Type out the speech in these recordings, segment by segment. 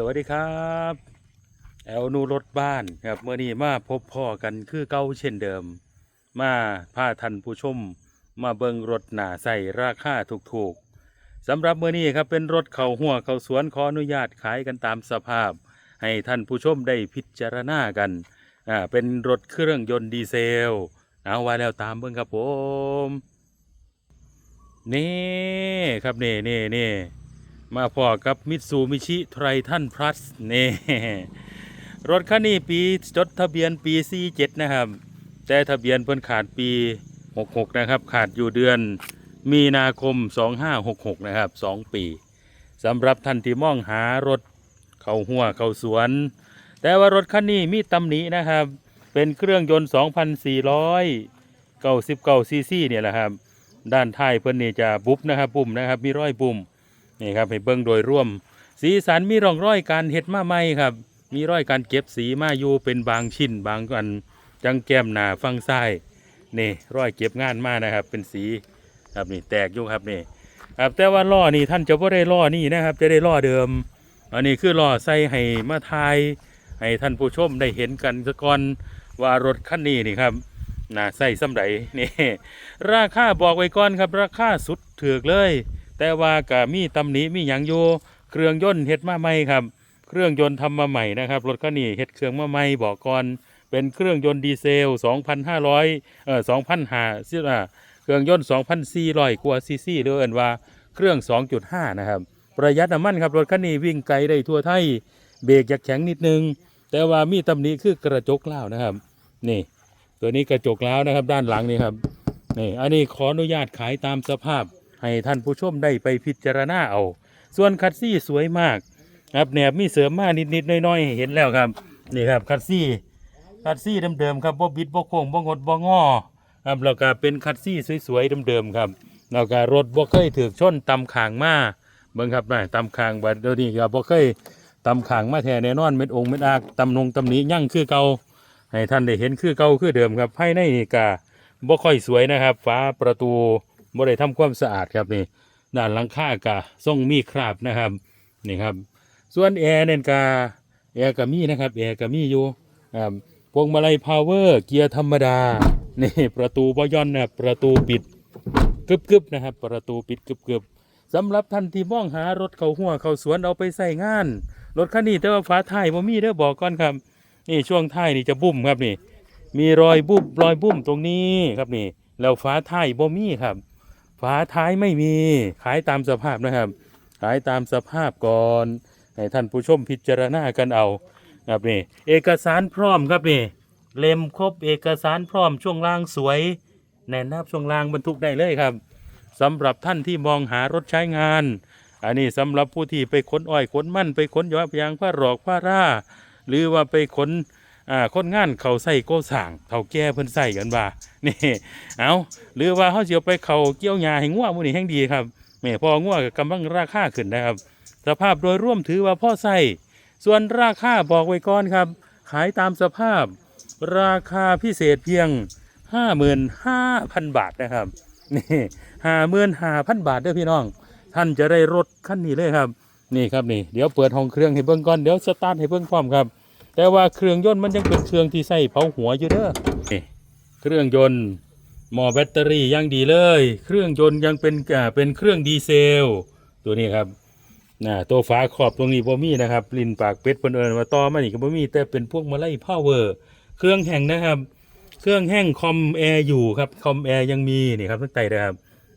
สวัสดีครับแอลนูรถบ้านครับเมื่อนี้มาพบพ่อกันคือเก่าเช่นเดิม มาพาท่านผู้ชม มาเบิงรถหนาใส่ราคาถูกๆสำหรับเมื่อนี้ครับเป็นรถเขาหัวเขาสวนขออนุญาตขายกันตามสภาพ ให้ท่านผู้ชมได้พิจารณากันอ่าเป็นรถเครื่องยนต์ดีเซล เอาไว้แล้วตามเบิ่งครับผมนี่ครับนี่นี่นี่ มาพอกับมิตซูมิชิไทรทันพลัสเนี่รถคันนี้ปีจดทะเบียนปี 47 นะครับ แต่ทะเบียนเพิ่นขาดปี 66 นะครับ ขาดอยู่เดือนมีนาคม 2566 นะครับ 2 ปีสำหรับท่านที่มองหารถเข้าหัวเข้าสวน แต่ว่ารถคันนี้มีตำหนินะครับ เป็นเครื่องยนต์ 2,400 99ซีซีเนี่ยแหละครับ ด้านท้ายเพิ่นนี่จะบุบนะครับปุ่มนะครับ มีรอยปุ่ม นี่ครับให้เบิ่งโดยร่วม สีสันมีร่องรอยการเฮ็ดมาใหม่ครับ มีรอยการเก็บสีมาอยู่เป็นบางชิ้นบางอันจังแก้มหนาฟังซ้ายนี่รอยเก็บงานมานะครับ เป็นสีครับนี่แตกอยู่ครับนี่ครับแต่ว่าล้อนี่ท่านจะบ่ได้ล้อนี่นะครับ จะได้ล้อเดิม อันนี้คือล้อใส่ให้มาทายให้ท่านผู้ชมได้เห็นกันซะก่อนว่ารถคันนี้นี่ครับน่าใส่สำไดนี่ราคาบอกไว้ก่อนครับ ราคาสุดถือกเลย แต่ว่าก็มีตำหนิมีหยังอยู่เครื่องยนต์เฮ็ดมาใหม่ครับ เครื่องยนต์ทำมาใหม่นะครับรถคันนี้เฮ็ดเครื่องมาใหม่บอกก่อนเป็นเครื่องยนต์ดีเซล 2,500 เอ่อ2,500ซิอ่าเครื่องยนต์ 2,400 กว่าซีซีหรือเอินว่าเครื่อง 2.5 นะครับ ประหยัดน้ำมันครับ รถคันนี้วิ่งไกลได้ทั่วไทย เบรกอยากแข็งนิดนึง แต่ว่ามีตำหนิคือกระจกเล้านะครับ นี่ ตัวนี้กระจกล้าวนะครับ ด้านหลังนี่ครับ นี่ อันนี้ขออนุญาตขายตามสภาพ ให้ท่านผู้ชมได้ไปพิจารณาเอา ส่วนคัดซี่สวยมากครับแหนบมีเสริมมานิดๆน้อยๆเห็นแล้วครับนี่ครับคัดซี่คัดซี่เดิมๆครับบ่บิดบ่โค้งบ่งดบ่งอครับแล้วก็เป็นคัดซี่สวยๆเดิมๆครับแล้วก็รถบ่เคยถูกชนตำขางมาเบิ่งครับนะตำขางบัดเดี๋ยวนี้ก็บ่เคยตำขางมาแท้แน่นอนเม็ดองค์เม็ดอากตำนงตำหนี้ยั่งคือเก่าให้ท่านได้เห็นคือเก่าคือเดิมครับภายในนี่ก็บ่ค่อยสวยนะครับฝาประตู บ่ได้ทำความสะอาดครับนี่ด้านหลังคากะทรงมีคราบนะครับนี่ครับ ส่วนแอร์เนี่ยกาแอร์ก็มีนะครับแอร์ก็มีอยู่ครับพวงมาลัยพาวเวอร์เกียร์ธรรมดานี่ประตูบอย่อนนะประตูปิดกึบกึบๆนะครับ ประตูปิดกึบกึบๆสำหรับท่านที่มองหารถเขาหัวเขาสวนเอาไปใส่งาน รถคันนี้แต่ว่าฝาท้ายบ่มีเด้อบอกก่อนครับ นี่ช่วงท้ายนี่จะบุ้มครับนี่ มีรอยบุบรอยบุ้มตรงนี้ครับนี่ แล้วฝาท้ายบ่มีครับ ฝาท้ายไม่มีขายตามสภาพนะครับ ขายตามสภาพก่อนให้ท่านผู้ชมพิจารณากันเอาครับนี่เอกสารพร้อมครับนี่เล่มครบเอกสารพร้อมช่วงล่างสวยแน่นนับช่วงล่างบรรทุกได้เลยครับสำหรับท่านที่มองหารถใช้งาน อันนี้สำหรับผู้ที่ไปขนอ้อยขนมันไปขนยอดยางผ้าหรอกผ้าร่า หรือว่าไปขน อ่าคนงานเขาใส่โก้สั่งเขาแก่เพิ่นใส่กันว่านี่เอาหรือว่าเขาเสียวไปเขาเกี่ยวหญ้าให้งัวหมูนี่แห่งดีครับแม่พองัวก็กำลังราคาขึ้นนะครับ สภาพโดยร่วมถือว่าพ่อใส่ส่วนราคาบอกไว้ก่อนครับ ขายตามสภาพ ราคาพิเศษเพียง 55,000 บาทนะครับนี่55,000บาทเด้อพี่น้อง ท่านจะได้รถคันนี้เลยครับ นี่ครับนี่ เดี๋ยวเปิดห้องเครื่องให้เบิ่งก่อน เดี๋ยวสตาร์ทให้เบิ่งพร้อมครับ แต่ว่าเครื่องยนต์มันยังเป็นเครื่องที่ใส่เผาหัวอยู่เด้อนี่เครื่องยนต์หม้อแบตเตอรี่ยังดีเลย เครื่องยนต์ยังเป็นอ่าเป็นเครื่องดีเซล ตัวนี้ครับน่ะตัวฝาขอบตรงนี้บ่มีนะครับลิ้นปากเป็ดเพิ่นเอิ้นว่าต่อมานี่ก็บ่มีแต่เป็นพวกมาไล่พาวเวอร์เครื่องแห้งนะครับ เครื่องแห้งคอมแอร์อยู่ครับคอมแอร์ยังมีนี่ครับทั้งไตนะครับ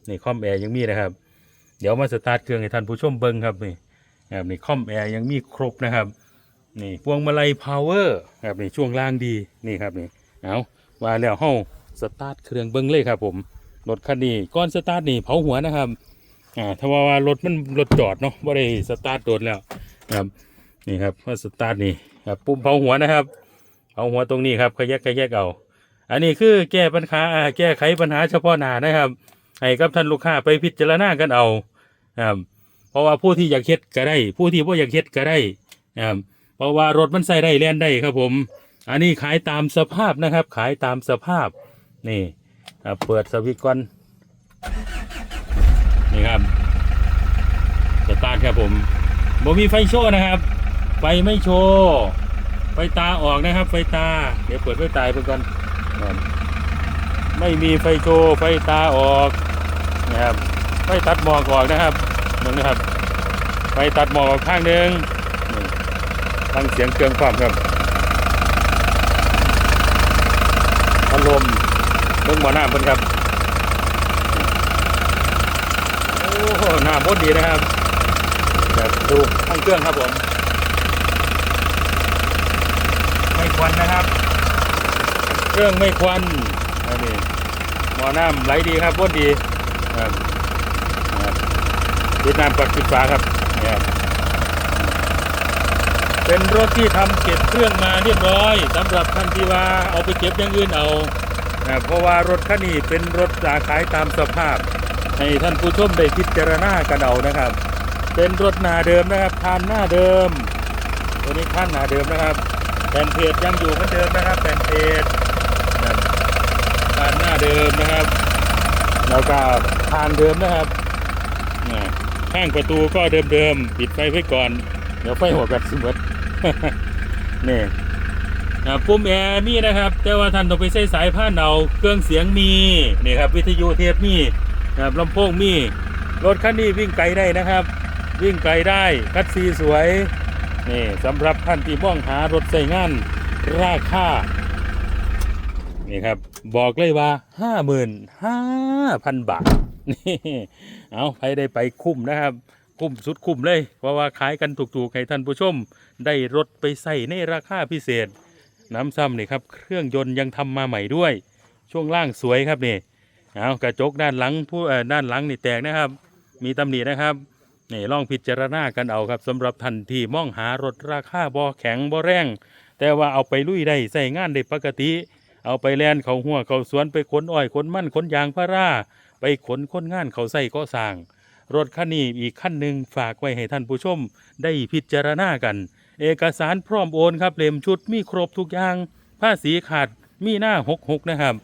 นี่คอมแอร์ยังมีนะครับ เดี๋ยวมาสตาร์ทเครื่องให้ท่านผู้ชมเบิ่งครับนี่ครับนี่คอมแอร์ยังมีครบนะครับ นี่พวงมาลัยพาวเวอร์ครับนี่ช่วงล่างดีนี่ครับนี่เอาว่าแล้วเฮาสตาร์ทเครื่องเบิ้งเลยครับผมรถคันนี้ก่อนสตาร์ทนี่เผาหัวนะครับอ่าถ้าว่าว่ารถมันรถจอดเนาะบ่ได้สตาร์ทโดนแล้วครับนี่ครับพอสตาร์ทนี่ครับปุ่มเผาหัวนะครับเผาหัวตรงนี้ครับขยักขยักเอาอันนี้คือแก้ปัญหาแก้ไขปัญหาเฉพาะหน้านะครับให้กับท่านลูกค้าไปพิจารณากันเอาครับเพราะว่าผู้ที่อยากเฮ็ดก็ได้ ผู้ที่บ่อยากเฮ็ดก็ได้ครับ เพราะว่ารถมันใส่ได้แล่นได้ครับผม อันนี้ขายตามสภาพนะครับ ขายตามสภาพนี่เปิดสวิตช์ก่อนนี่ครับสตาร์ทครับผมบ่มีไฟโชว์นะครับ ไฟไม่โชว์ไฟตาออกนะครับ ไฟตา เดี๋ยวเปิดไฟตายเพื่อนก่อนไม่มีไฟโชว์ไฟตาออกนะครับไฟตัดหมอกออกนะครับนั่นะครับไฟตัดหมอกออกข้างหนึ่ง ฟังเสียงเครื่องความครับพัดลมเบิ้งหมอน้ำเพิ่นครับ โอ้โหน้าบดดีนะครับแบบดูข้างเครื่องครับผมไม่ควันนะครับ เครื่องไม่ควันอันนี้หมอน้ำไหลดีครับบดดีครับครับปิดน้ำปักปิดฝาครับเนี่ยครับ เป็นรถที่ทำเก็บเครื่องมาเรียบร้อยสำหรับท่านที่ว่าเอาไปเก็บอย่างอื่นเอาเพราะว่ารถคันนี้เป็นรถราขายตามสภาพ ให้ท่านผู้ชมได้พิจารณากันเอานะครับ เป็นรถหนาเดิมนะครับคานหน้าเดิม ตัวนี้ขั้นหนาเดิมนะครับแผ่นเพจยังอยู่เหมือนเดิมนะครับแผ่นเพจนั่นคานหน้าเดิมนะครับแล้วก็ทางเดิมนะครับข้างประตูก็เดิมๆปิดไฟไว้ก่อน เดี๋ยวไฟหัวกัดสมด นี่อ่าปุ่มแอร์มีนะครับ แต่ว่าท่านต้องไปใช้สายผ้าเอาเครื่องเสียงมีนี่ครับ วิทยุเทปมีนะครับลำโพงมีรถคันนี้วิ่งไกลได้นะครับ วิ่งไกลได้คัดซีสวยนี่สำหรับท่านที่มองหารถใส่งานราคานี่ครับ บอกเลยว่า55,000บาทนี่เอาใครได้ไปคุ้มนะครับ คุ้มสุดคุ้มเลย เพราะว่าขายกันถูกๆให้ท่านผู้ชม ได้รถไปใส่ในราคาพิเศษ น้ำซ้ำนี่ครับเครื่องยนต์ยังทำมาใหม่ด้วย ช่วงล่างสวยครับนี่เอากระจกด้านหลังผู้เออด้านหลังนี่แตกนะครับ มีตำหนินะครับนี่ลองพิจารณากันเอาครับสำหรับทันที่มองหารถราคาบ่แข็งบ่แรง แต่ว่าเอาไปลุยได้ใส่งานได้ปกติ เอาไปแลนเขาหัวเขาสวนไปขนอ้อยขนมันขนยางพาราไปขนคนงานเขาใส่ก็สร้างรถคันนี้อีกขั้นหนึ่งฝากไว้ให้ท่านผู้ชมได้พิจารณากัน เอกสารพร้อมโอนครับเล่มชุดมีครบทุกอย่างภาษีขาดมีหน้าหกหกนะครับ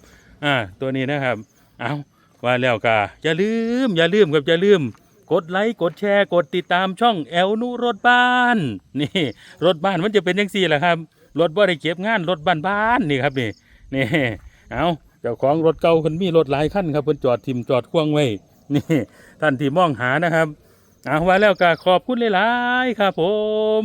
อ่าตัวนี้นะครับเอาว่าแล้วก็อย่าลืมอย่าลืมครับอย่าลืม กดไลค์กดแชร์กดติดตามช่องแอลนุรถบ้าน นี่รถบ้านมันจะเป็นยังสี่แหละครับรถบ่ได้เก็บงานรถบ้านบ้านนี่ครับนี่นี่เอาเจ้าของรถเก่าคนมีรถหลายคันครับเพิ่นจอดทิมจอดควงไว้นี่ ท่านที่มองหานะครับเอาว่าแล้วก็ขอบคุณหลายๆครับผม